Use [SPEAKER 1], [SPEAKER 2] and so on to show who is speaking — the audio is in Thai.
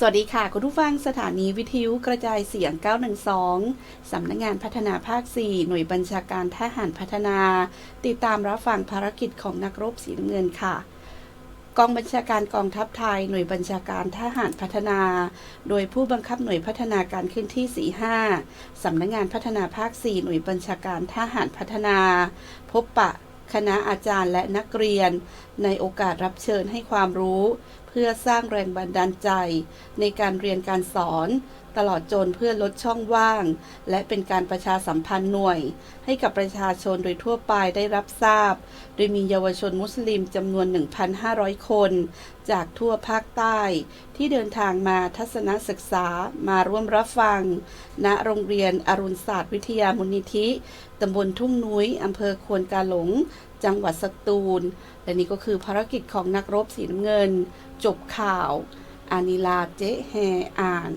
[SPEAKER 1] สวัสดีค่ะ คุณผู้ฟังสถานีวิทยุกระจายเสียง 912 สำนักงงานพัฒนาภาค 4 หน่วยบัญชาการทหารพัฒนา ติดตามรับฟังภารกิจของนักรบสีน้ำเงินค่ะ กองบัญชาการกองทัพไทย หน่วยบัญชาการทหารพัฒนา โดยผู้บังคับหน่วยพัฒนาการขึ้นที่ 45 สำนักงงานพัฒนาภาค 4 หน่วยบัญชาการทหารพัฒนา พบปะคณะอาจารย์และนักเรียน ในโอกาสรับเชิญให้ความรู้เพื่อสร้างแรงบันดาลใจ ในการเรียนการสอน ตลอดจนเพื่อลดช่องว่าง และเป็นการประชาสัมพันธ์หน่วย ให้กับประชาชนโดยทั่วไปได้รับทราบ โดยมีเยาวชนมุสลิมจำนวน 1,500 คน จากทั่วภาคใต้ ที่เดินทางมาทัศนศึกษามาร่วมรับฟัง ณโรงเรียนอรุณศาสตร์วิทยามูลนิธิตำบลทุ่งนุ้ยอำเภอควนกาหลงจังหวัดสตูล และนี่ก็คือภารกิจของนักรบสีน้ำเงิน จบข่าว อานิลาเจ๊แฮอ่าน